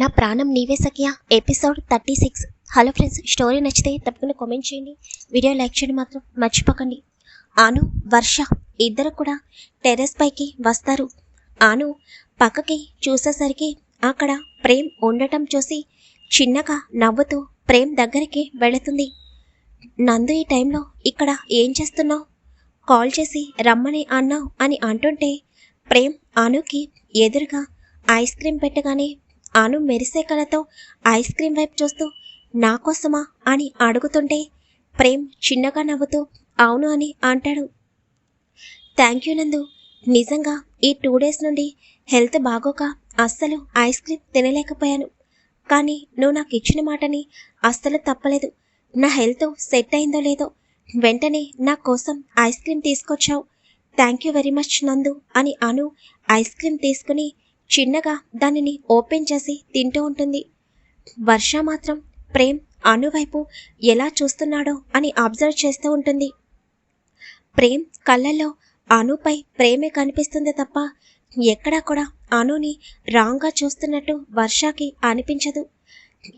నా ప్రాణం నీవే Sakhya. Episode thirty six. Hello friends story నచ్చితే తప్పకుండా కామెంట్ చేయండి. వీడియో లైక్ చేయడం మాత్రం మర్చిపోకండి. ఆను వర్ష ఇద్దరు కూడా టెర్రస్ పైకి వస్తారు. ఆను పక్కకి చూసేసరికి అక్కడ ప్రేమ్ ఉండటం చూసి చిన్నగా నవ్వుతూ ప్రేమ్ దగ్గరికి వెళుతుంది. నందు ఈ టైంలో ఇక్కడ ఏం చేస్తున్నావు? కాల్ చేసి రమ్మని అన్నావు అని అంటుంటే ప్రేమ్ ఆనుకి ఎదురుగా ఐస్ క్రీమ్ పెట్టగానే అను మెరిసే కళతో ఐస్ క్రీమ్ వైపు చూస్తూ నా కోసమా అని అడుగుతుంటే ప్రేమ్ చిన్నగా నవ్వుతూ అవును అని అంటాడు. Thank you Nandu. నిజంగా ఈ టూ డేస్ నుండి హెల్త్ బాగోక అస్సలు ఐస్ క్రీమ్ తినలేకపోయాను. కానీ నువ్వు నాకు ఇచ్చిన మాటని అస్సలు తప్పలేదు. నా హెల్త్ సెట్ అయిందో లేదో వెంటనే నా కోసం ఐస్ క్రీమ్ తీసుకొచ్చావు. Thank you very much Nandu అని అను ఐస్ క్రీమ్ తీసుకుని చిన్నగా దానిని ఓపెన్ చేసి తింటూ ఉంటుంది. వర్ష మాత్రం ప్రేమ్ అను వైపు ఎలా చూస్తున్నాడో అని అబ్జర్వ్ చేస్తూ ఉంటుంది. ప్రేమ్ కళ్ళల్లో అనుపై ప్రేమే కనిపిస్తుంది తప్ప ఎక్కడా కూడా అనుని రాంగ్గా చూస్తున్నట్టు వర్షకి అనిపించదు.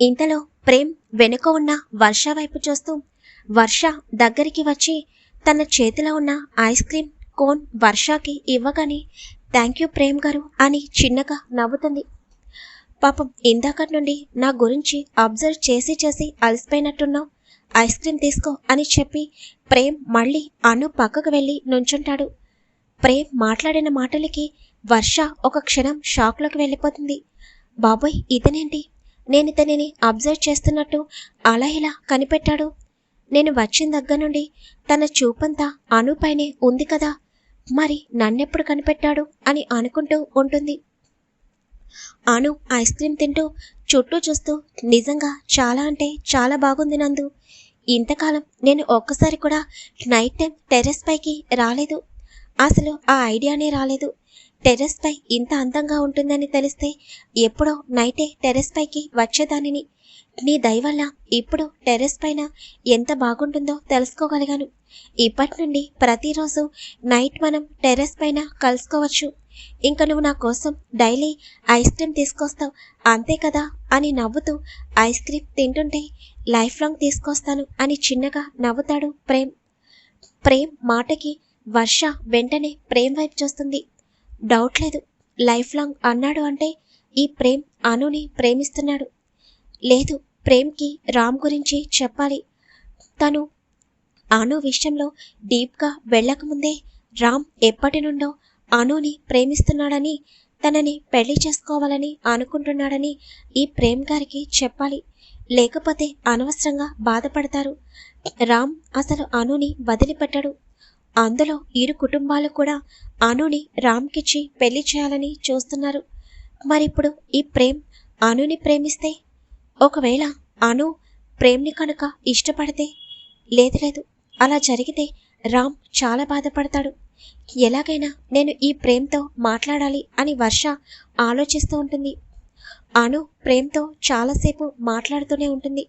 ఇంతలో ప్రేమ్ వెనుక ఉన్న వర్ష వైపు చూస్తూ వర్ష దగ్గరికి వచ్చి తన చేతిలో ఉన్న ఐస్ క్రీమ్ కోన్ వర్షాకి ఇవ్వగానే థ్యాంక్ యూ ప్రేమ్ గారు అని చిన్నగా నవ్వుతుంది. పాపం ఇందాక నుండి నా గురించి అబ్జర్వ్ చేసి చేసి అలసిపోయినట్టున్నావు. ఐస్ క్రీమ్ తీసుకో అని చెప్పి ప్రేమ్ మళ్ళీ అను పక్కకు వెళ్ళి నుంచుంటాడు. ప్రేమ్ మాట్లాడిన మాటలకి వర్ష ఒక క్షణం షాక్లోకి వెళ్ళిపోతుంది. బాబోయ్ ఇతనేంటి? నేను ఇతనిని అబ్జర్వ్ చేస్తున్నట్టు అలా ఇలా కనిపెట్టాడు. నేను వచ్చిన దగ్గర నుండి తన చూపంతా అనుపైనే ఉంది కదా. మరి నన్నెప్పుడు కనిపెట్టాడు అని అనుకుంటూ ఉంటుంది. అను ఐస్ క్రీమ్ తింటూ చుట్టూ చూస్తూ నిజంగా చాలా అంటే చాలా బాగుంది నందు. ఇంతకాలం నేను ఒక్కసారి కూడా నైట్ టైం టెర్రస్ పైకి రాలేదు. అసలు ఆ ఐడియానే రాలేదు. టెర్రస్ పై ఇంత అందంగా ఉంటుందని తెలిస్తే ఎప్పుడో నైటే టెర్రస్ పైకి వచ్చేదానిని. నీ దయ వల్ల ఇప్పుడు టెర్రస్ పైన ఎంత బాగుంటుందో తెలుసుకోగలిగాను. ఇప్పటి నుండి ప్రతిరోజు నైట్ మనం టెర్రస్ పైన కలుసుకోవచ్చు. ఇంకా నువ్వు నా కోసం డైలీ ఐస్ క్రీమ్ తీసుకొస్తావు. అంతే కదా అని నవ్వుతూ ఐస్ క్రీమ్ తింటుంటే లైఫ్ లాంగ్ తీసుకొస్తాను అని చిన్నగా నవ్వుతాడు ప్రేమ్. ప్రేమ్ మాటకి వర్ష వెంటనే ప్రేమ్ వైపు చూస్తుంది. డౌట్ లేదు. లైఫ్ లాంగ్ అన్నాడు అంటే ఈ ప్రేమ్ అనుని ప్రేమిస్తున్నాడు. లేదు ప్రేమ్కి రామ్ గురించి చెప్పాలి. తను అను విషయంలో డీప్గా వెళ్ళకముందే రామ్ ఎప్పటి నుండో అనుని ప్రేమిస్తున్నాడని తనని పెళ్ళి చేసుకోవాలని అనుకుంటున్నాడని ఈ ప్రేమ్ గారికి చెప్పాలి. లేకపోతే అనవసరంగా బాధపడతారు. రామ్ అసలు అనుని వదిలిపెట్టడు. అందులో ఇరు కుటుంబాలు కూడా అనుని రామ్కిచ్చి పెళ్ళి చేయాలని చూస్తున్నారు. మరిప్పుడు ఈ ప్రేమ్ అనుని ప్రేమిస్తే ఒకవేళ అను ప్రేమ్ని కనుక ఇష్టపడితే లేదు లేదు అలా జరిగితే రామ్ చాలా బాధపడతాడు. ఎలాగైనా నేను ఈ ప్రేమ్తో మాట్లాడాలి అని వర్ష ఆలోచిస్తూ ఉంటుంది. అను ప్రేమ్తో చాలాసేపు మాట్లాడుతూనే ఉంటుంది.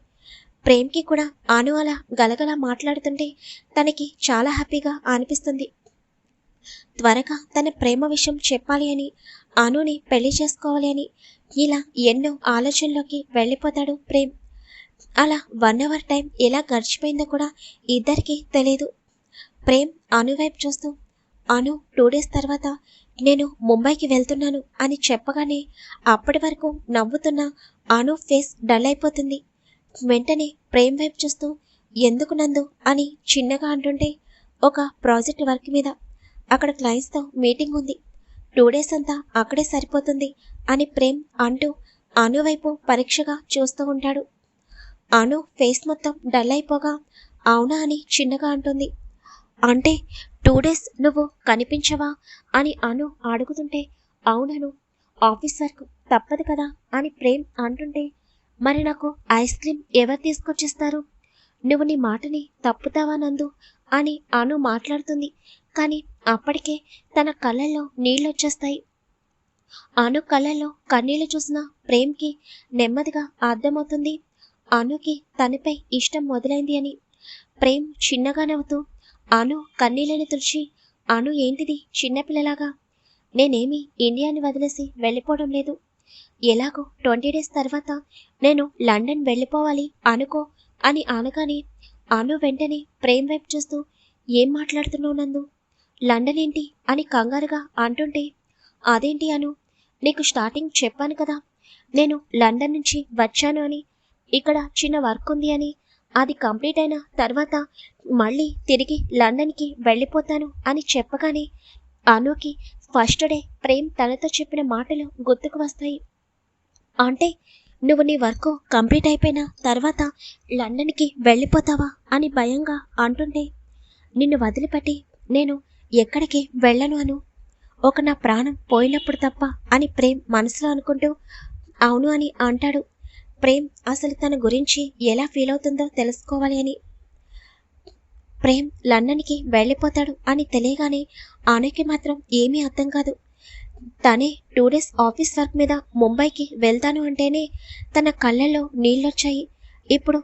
ప్రేమ్కి కూడా అను అలా గలగల మాట్లాడుతుంటే తనకి చాలా హ్యాపీగా అనిపిస్తుంది. త్వరగా తన ప్రేమ విషయం చెప్పాలి అని అనుని పెళ్ళి చేసుకోవాలి అని ఇలా ఎన్నో ఆలోచనలోకి వెళ్ళిపోతాడు ప్రేమ్. అలా వన్ అవర్ టైం ఎలా గడిచిపోయిందో కూడా ఇద్దరికి తెలియదు ప్రేమ్ అను వైపు చూస్తూ అను టూ డేస్ తర్వాత నేను ముంబైకి వెళ్తున్నాను అని చెప్పగానే అప్పటి వరకు నవ్వుతున్న అను ఫేస్ డల్ అయిపోతుంది. వెంటనే ప్రేమ్ వైపు చూస్తూ ఎందుకు నందు? అని చిన్నగా అంటుంటే ఒక ప్రాజెక్ట్ వర్క్ మీద. అక్కడ క్లయింట్స్తో మీటింగ్ ఉంది. టూ డేస్ అంతా అక్కడే సరిపోతుంది అని ప్రేమ్ అంటూ అను వైపు పరీక్షగా చూస్తూ ఉంటాడు. అను ఫేస్ మొత్తం డల్ అయిపోగా అవునా? అని చిన్నగా అంటుంది. అంటే టూ డేస్ నువ్వు కనిపించవా? అని అను అడుగుతుంటే అవునను ఆఫీస్ వర్క్ తప్పదు కదా? అని ప్రేమ్ అంటుంటే మరి నాకు ఐస్ క్రీమ్ ఎవరు తీసుకొచ్చిస్తారు? నువ్వు నీ మాటని తప్పుతావా నందు? అని అను మాట్లాడుతుంది. కానీ అప్పటికే తన కళ్ళల్లో నీళ్ళు వచ్చేస్తాయి అను కళ్ళల్లో కన్నీళ్ళు చూసిన ప్రేమ్కి నెమ్మదిగా అర్థమవుతుంది. అనుకి తనపై ఇష్టం మొదలైంది అని. ప్రేమ్ చిన్నగా నవ్వుతూ అను కన్నీళ్ళని తుడిచి అను ఏంటిది చిన్నపిల్లలాగా? నేనేమి ఇండియాని వదిలేసి వెళ్ళిపోవడం లేదు. ఎలాగో ట్వంటీ డేస్ తర్వాత నేను లండన్ వెళ్ళిపోవాలి అనుకో అని అనగానే అను వెంటనే ప్రేమ్ వైపు చూస్తూ ఏం మాట్లాడుతున్నావు నందు? లండన్ ఏంటి? అని కంగారుగా అంటుంటే అదేంటి అను? నీకు స్టార్టింగ్ చెప్పాను కదా. నేను లండన్ నుంచి వచ్చాను అని. ఇక్కడ చిన్న వర్క్ ఉంది అని. అది కంప్లీట్ అయిన తర్వాత మళ్ళీ తిరిగి లండన్కి వెళ్ళిపోతాను అని చెప్పగానే అనుకి ఫస్ట్ డే ప్రేమ్ తనతో చెప్పిన మాటలు గుర్తుకు వస్తాయి. అంటే నువ్వు నీ వర్క్ కంప్లీట్ అయిపోయిన తర్వాత లండన్కి వెళ్ళిపోతావా అని భయంగా అంటుంటే నిన్ను వదిలిపెట్టి నేను ఎక్కడికి వెళ్ళను అను. ఒక నా ప్రాణం పోయినప్పుడు తప్ప అని ప్రేమ్ మనసులో అనుకుంటూ అవును అని అంటాడు. ప్రేమ్ అసలు తన గురించి ఎలా ఫీల్ అవుతుందో తెలుసుకోవాలి అని ప్రేమ్ లండన్కి వెళ్ళిపోతాడు అని తెలియగానే ఆనకి మాత్రం ఏమీ అర్థం కాదు. తనే టూ డేస్ ఆఫీస్ వర్క్ మీద ముంబైకి వెళ్తాను అంటేనే తన కళ్ళల్లో నీళ్ళొచ్చాయి. ఇప్పుడు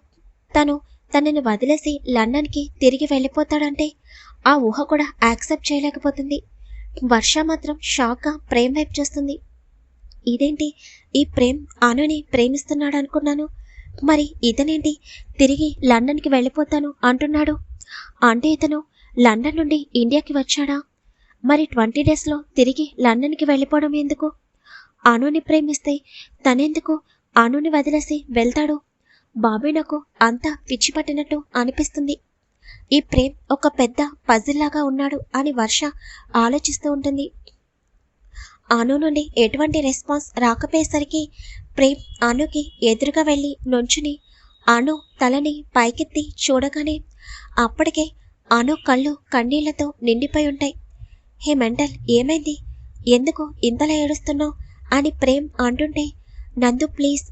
తను తనని వదిలేసి లండన్కి తిరిగి వెళ్ళిపోతాడంటే ఆ ఊహ కూడా యాక్సెప్ట్ చేయలేకపోతుంది. వర్ష మాత్రం షాక్గా ప్రేమ్ వైపు చూస్తుంది. ఇదేంటి? ఈ ప్రేమ్ అనుని ప్రేమిస్తున్నాడు అనుకున్నాను మరి ఇతనేంటి? తిరిగి లండన్కి వెళ్ళిపోతాను అంటున్నాడు. అంటే ఇతను లండన్ నుండి ఇండియాకి వచ్చాడా? మరి ట్వంటీ డేస్లో తిరిగి లండన్కి వెళ్ళిపోవడం ఎందుకు? అనుని ప్రేమిస్తే తనెందుకు అనుని వదిలేసి వెళ్తాడు? బాబీ నాకు అంతా పిచ్చి పట్టినట్టు అనిపిస్తుంది. ఈ ప్రేమ్ ఒక పెద్ద పజిల్లాగా ఉన్నాడు అని వర్ష ఆలోచిస్తూ ఉంటుంది. అను నుండి ఎటువంటి రెస్పాన్స్ రాకపోయేసరికి ప్రేమ్ అనుకి ఎదురుగా వెళ్ళి నుంచుని అను తలని పైకెత్తి చూడగానే అప్పటికే అను కళ్ళు కన్నీళ్ళతో నిండిపోయి ఉంటాయి. హే మెంటల్ ఏమైంది? ఎందుకు ఇంతలా ఏడుస్తున్నావు? అని ప్రేమ్ అంటుంటే నందు ప్లీజ్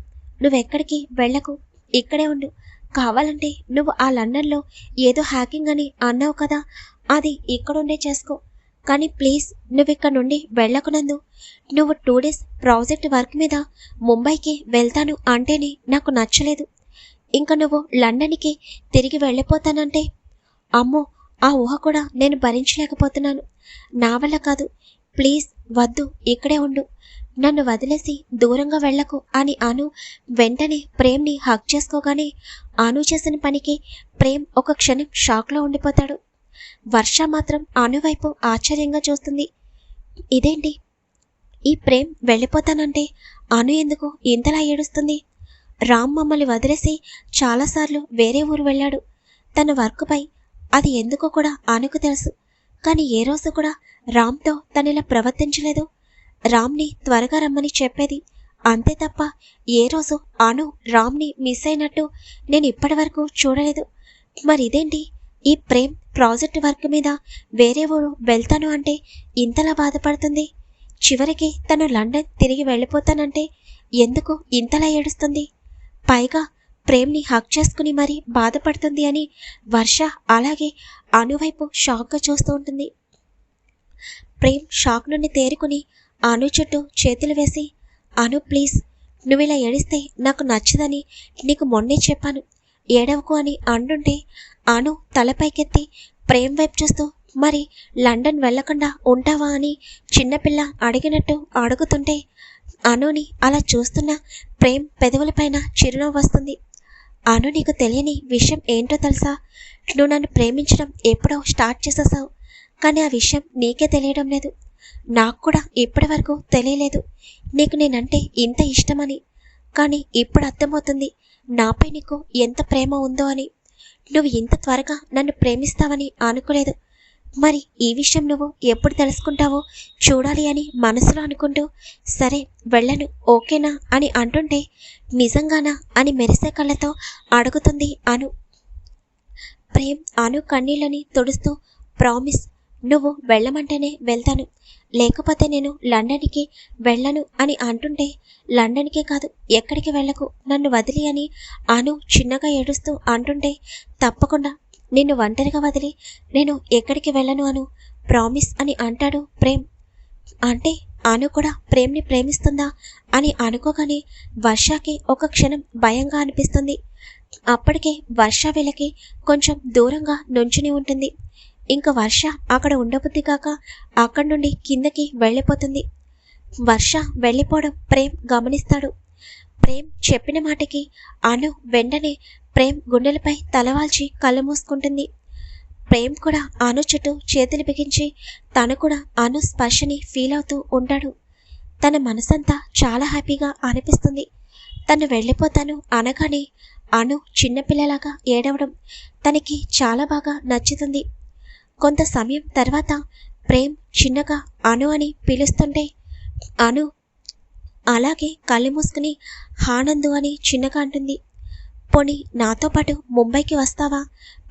నువ్వెక్కడికి వెళ్ళకు ఇక్కడే ఉండు. కావాలంటే నువ్వు ఆ లండన్లో ఏదో హ్యాకింగ్ అని అన్నావు కదా అది ఇక్కడుండే చేసుకో. కానీ ప్లీజ్ నువ్వు ఇక్కడ నుండి వెళ్ళకునందు నువ్వు టూ డేస్ ప్రాజెక్ట్ వర్క్ మీద ముంబైకి వెళ్తాను అంటేనే నాకు నచ్చలేదు. ఇంకా నువ్వు లండన్కి తిరిగి వెళ్ళిపోతానంటే? అమ్మో ఆ ఊహ కూడా నేను భరించలేకపోతున్నాను. నా వల్ల కాదు. ప్లీజ్ వద్దు ఇక్కడే ఉండు. నన్ను వదిలేసి దూరంగా వెళ్ళకు అని అను వెంటనే ప్రేమ్ని హక్ చేసుకోగానే అను చేసిన పనికి ప్రేమ్ ఒక క్షణం షాక్లో ఉండిపోతాడు. వర్ష మాత్రం అను వైపు ఆశ్చర్యంగా చూస్తుంది. ఇదేంటి? ఈ ప్రేమ్ వెళ్ళిపోతానంటే అను ఎందుకు ఇంతలా ఏడుస్తుంది? రామ్ మమ్మల్ని వదిలేసి చాలాసార్లు వేరే ఊరు వెళ్ళాడు. తన వర్క్పై అది ఎందుకో కూడా ఆనకు తెలుసు. కానీ ఏ రోజు కూడా రామ్తో తను ఇలా ప్రవర్తించలేదు. రామ్ని త్వరగా రమ్మని చెప్పేది అంతే తప్ప ఏ రోజు అను రామ్ని మిస్ అయినట్టు నేను ఇప్పటి వరకు చూడలేదు. మరి ఇదేంటి ఈ ప్రేమ్ ప్రాజెక్ట్ వర్క్ మీద వేరే ఊరు వెళ్తాను అంటే ఇంతలా బాధపడుతుంది? చివరికి తను లండన్ తిరిగి వెళ్ళిపోతానంటే ఎందుకు ఇంతలా ఏడుస్తుంది? పైగా ప్రేమ్ని హక్ చేసుకుని మరీ బాధపడుతుంది అని వర్ష అలాగే అనువైపు షాక్గా చూస్తూ ఉంటుంది. ప్రేమ్ షాక్ నుండి తేరుకుని అను చుట్టూ చేతులు వేసి అను ప్లీజ్ నువ్వు ఇలా ఏడిస్తే నాకు నచ్చదని నీకు మొన్నే చెప్పాను. ఏడవకు అని అంటుంటే అను తలపైకెత్తి ప్రేమ్ వైపు చూస్తూ మరి లండన్ వెళ్ళకుండా ఉంటావా? అని చిన్నపిల్ల అడిగినట్టు అడుగుతుంటే అనుని అలా చూస్తున్న ప్రేమ్ పెదవులపైన చిరునవ్వు వస్తుంది. అను నీకు తెలియని విషయం ఏంటో తెలుసా? నువ్వు నన్ను ప్రేమించడం ఎప్పుడో స్టార్ట్ చేసేసావు. కానీ ఆ విషయం నీకే తెలియడం లేదు. నాకు కూడా ఇప్పటి వరకు తెలియలేదు. నీకు నేనంటే ఇంత ఇష్టమని. కానీ ఇప్పుడు అర్థమవుతుంది నాపై నీకు ఎంత ప్రేమ ఉందో అని. నువ్వు ఇంత త్వరగా నన్ను ప్రేమిస్తావని అనుకోలేదు. మరి ఈ విషయం నువ్వు ఎప్పుడు తెలుసుకుంటావో చూడాలి అని మనసులో అనుకుంటూ సరే వెళ్ళను ఓకేనా అని అంటుంటే నిజంగానా అని మెరిసే కళ్ళతో అడుగుతుంది అను. ప్రేమ్ అను కన్నీళ్ళని తుడుస్తూ ప్రామిస్ నువ్వు వెళ్ళమంటేనే వెళ్తాను. లేకపోతే నేను లండన్కి వెళ్ళను అని అంటుంటే లండన్కే కాదు ఎక్కడికి వెళ్ళకు నన్ను వదిలి అని అను చిన్నగా ఏడుస్తూ అంటుంటే తప్పకుండా నిన్ను ఒంటరిగా వదిలి నేను ఎక్కడికి వెళ్ళను అను. ప్రామిస్ అని అంటాడు ప్రేమ్. అంటే అను కూడా ప్రేమ్ని ప్రేమిస్తుందా అని అనుకోగానే వర్షాకి ఒక క్షణం భయంగా అనిపిస్తుంది. అప్పటికే వర్ష వీళ్ళకి కొంచెం దూరంగా నుంచుని ఉంటుంది. ఇంకా వర్ష అక్కడ ఉండబుద్ధి కాక అక్కడి నుండి కిందకి వెళ్ళిపోతుంది. వర్ష వెళ్ళిపోవడం ప్రేమ్ గమనిస్తాడు. ప్రేమ్ చెప్పిన మాటకి అను వెంటనే ప్రేమ్ గుండెలపై తలవాల్చి కళ్ళు మూసుకుంటుంది. ప్రేమ్ కూడా అను చుట్టూ చేతులు బిగించి తను కూడా అను స్పర్శని ఫీల్ అవుతూ ఉంటాడు. తన మనసంతా చాలా హ్యాపీగా అనిపిస్తుంది. తను వెళ్ళిపోతాను అనగానే అను చిన్నపిల్లలాగా ఏడవడం తనకి చాలా బాగా నచ్చుతుంది. కొంత సమయం తర్వాత ప్రేమ్ చిన్నగా అను అని పిలుస్తుంటే అను అలాగే కళ్ళు మూసుకుని హానందు అని చిన్నగా అంటుంది. పోనీ నాతో పాటు ముంబైకి వస్తావా?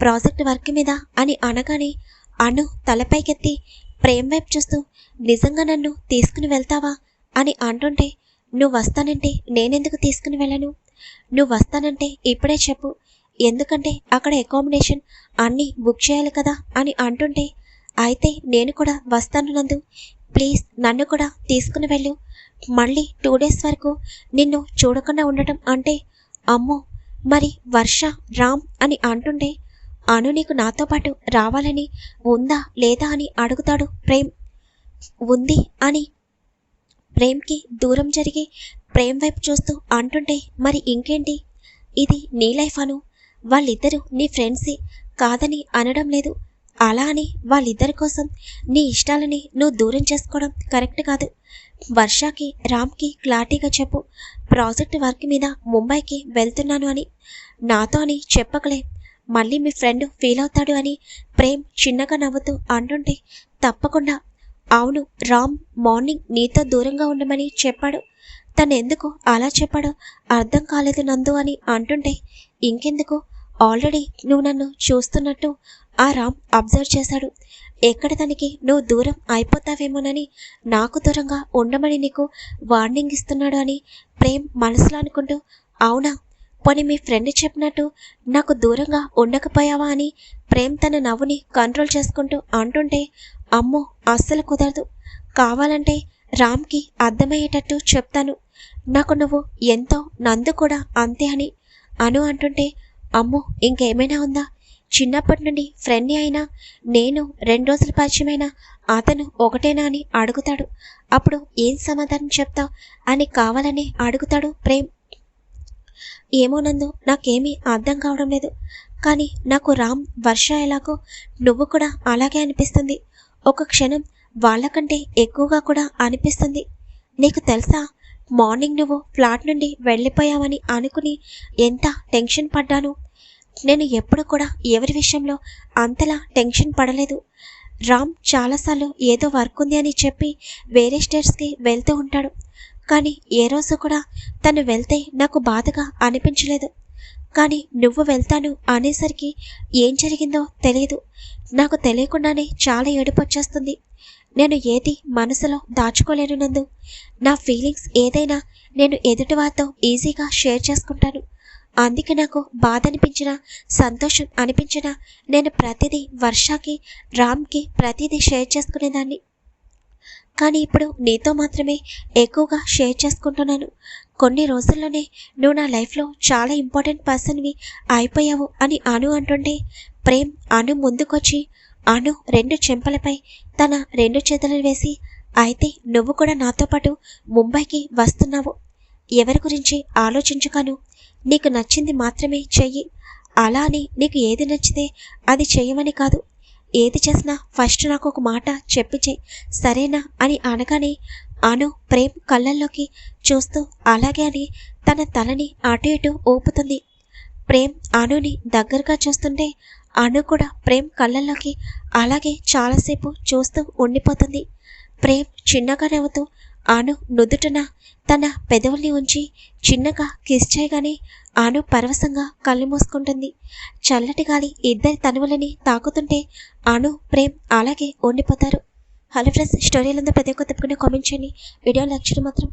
ప్రాజెక్ట్ వర్క్ మీద అని అనగానే అను తలపైకెత్తి ప్రేమ్ వైపు చూస్తూ నిజంగా నన్ను తీసుకుని వెళ్తావా? అని అంటుంటే నువ్వు వస్తానంటే నేనెందుకు తీసుకుని వెళ్ళను? నువ్వు వస్తానంటే ఇప్పుడే చెప్పు. ఎందుకంటే అక్కడ అకామిడేషన్ అన్నీ బుక్ చేయాలి కదా అని అంటుంటే అయితే నేను కూడా వస్తాను నందు. ప్లీజ్ నన్ను కూడా తీసుకుని వెళ్ళు. మళ్ళీ టూ డేస్ వరకు నిన్ను చూడకుండా ఉండటం అంటే అమ్మో మరి వర్ష రామ్ అని అంటుండే అను నీకు నాతో పాటు రావాలని ఉందా లేదా అని అడుగుతాడు ప్రేమ్. ఉంది అని ప్రేమ్కి దూరం జరిగి ప్రేమ్ వైపు చూస్తూ అంటుంటే మరి ఇంకేంటి? ఇది నీ లైఫ్ అను. వాళ్ళిద్దరూ నీ ఫ్రెండ్సే కాదని అనడం లేదు. అలా అని వాళ్ళిద్దరి కోసం నీ ఇష్టాలని నువ్వు దూరం చేసుకోవడం కరెక్ట్ కాదు. వర్షాకి రామ్కి క్లారిటీగా చెప్పు. ప్రాజెక్ట్ వర్క్ మీద ముంబైకి వెళ్తున్నాను అని. నాతో అని చెప్పకలే. మళ్ళీ మీ ఫ్రెండ్ ఫీల్ అవుతాడు అని ప్రేమ్ చిన్నగా నవ్వుతూ అంటుంటే తప్పకుండా. అవును రామ్ మార్నింగ్ నీతో దూరంగా ఉండమని చెప్పాడు. తను ఎందుకు అలా చెప్పాడో అర్థం కాలేదు నందు అని అంటుంటే ఇంకెందుకు? ఆల్రెడీ నువ్వు నన్ను చూస్తున్నట్టు ఆ రామ్ అబ్జర్వ్ చేశాడు. ఎక్కడ తనకి నువ్వు దూరం అయిపోతావేమోనని నాకు దూరంగా ఉండమని నీకు వార్నింగ్ ఇస్తున్నాడు అని ప్రేమ్ మనసులో అనుకుంటూ అవునా? పోనీ మీ ఫ్రెండ్ చెప్పినట్టు నాకు దూరంగా ఉండకపోయావా అని ప్రేమ్ తన నవ్వుని కంట్రోల్ చేసుకుంటూ అంటుంటే అమ్మో అస్సలు కుదరదు. కావాలంటే రామ్కి అర్థమయ్యేటట్టు చెప్తాను. నాకు నువ్వు ఎంతో నందు కూడా అంతే అని అను అంటుంటే అమ్మో ఇంకేమైనా ఉందా? చిన్నప్పటి నుండి ఫ్రెండ్ని అయినా నేను రెండు రోజుల పరిచయమైనా అతను ఒకటేనా అని అడుగుతాడు. అప్పుడు ఏం సమాధానం చెప్తావు అని కావాలని అడుగుతాడు ప్రేమ్. ఏమో నందు నాకేమీ అర్థం కావడం లేదు. కానీ నాకు రామ్ వర్ష ఎలాగో నువ్వు కూడా అలాగే అనిపిస్తుంది. ఒక క్షణం వాళ్ళకంటే ఎక్కువగా కూడా అనిపిస్తుంది. నీకు తెలుసా మార్నింగ్ నువ్వు ఫ్లాట్ నుండి వెళ్ళిపోయావని అనుకుని ఎంత టెన్షన్ పడ్డాను? నేను ఎప్పుడు కూడా ఎవరి విషయంలో అంతలా టెన్షన్ పడలేదు. రామ్ చాలాసార్లు ఏదో వర్క్ ఉంది అని చెప్పి వేరే స్టేట్స్కి వెళ్తూ ఉంటాడు. కానీ ఏ రోజు కూడా తను వెళ్తే నాకు బాధగా అనిపించలేదు. కానీ నువ్వు వెళ్తాను అనేసరికి ఏం జరిగిందో తెలియదు. నాకు తెలియకుండానే చాలా ఏడుపు వచ్చేస్తుంది. నేను ఏది మనసులో దాచుకోలేను నందు. నా ఫీలింగ్స్ ఏదైనా నేను ఎదుటి వారితో ఈజీగా షేర్ చేసుకుంటాను. అందుకే నాకు బాధ అనిపించినా సంతోషం అనిపించినా నేను ప్రతిదీ వర్షాకి రామ్కి ప్రతిదీ షేర్ చేసుకునేదాన్ని. కానీ ఇప్పుడు నీతో మాత్రమే ఎక్కువగా షేర్ చేసుకుంటున్నాను. కొన్ని రోజుల్లోనే నువ్వు నా లైఫ్లో చాలా ఇంపార్టెంట్ పర్సన్వి అయిపోయావు అని అను అంటుంటే ప్రేమ్ అను ముందుకొచ్చి అను రెండు చెంపలపై తన రెండు చేతులను వేసి అయితే నువ్వు కూడా నాతో పాటు ముంబైకి వస్తున్నావు. ఎవరి గురించి ఆలోచించుకాను నీకు నచ్చింది మాత్రమే చెయ్యి. అలా అని నీకు ఏది నచ్చితే అది చెయ్యమని కాదు. ఏది చేసినా ఫస్ట్ నాకు ఒక మాట చెప్పి చెయ్యి సరేనా అని అనగానే అను ప్రేమ్ కళ్ళల్లోకి చూస్తూ అలాగే అని తన తలని అటు ఇటు ఊపుతుంది. ప్రేమ్ అనుని దగ్గరగా చూస్తుంటే అను కూడా ప్రేమ్ కళ్ళల్లోకి అలాగే చాలాసేపు చూస్తూ ఉండిపోతుంది. ప్రేమ్ చిన్నగా నవ్వుతూ ఆను నుదుటన తన పెదవుల్ని ఉంచి చిన్నగా కిస్ చేయగానే ఆను పరవశంగా కళ్ళు మూసుకుంటుంది. చల్లటి గాలి ఇద్దరి తనువులని తాకుతుంటే ఆను ప్రేమ్ అలాగే ఉండిపోతారు. హలో ఫ్రెండ్స్ స్టోరీలంతా ప్రతి ఒక్క తప్పకుండా కామెంట్ చేయండి. వీడియో లక్షలు మాత్రం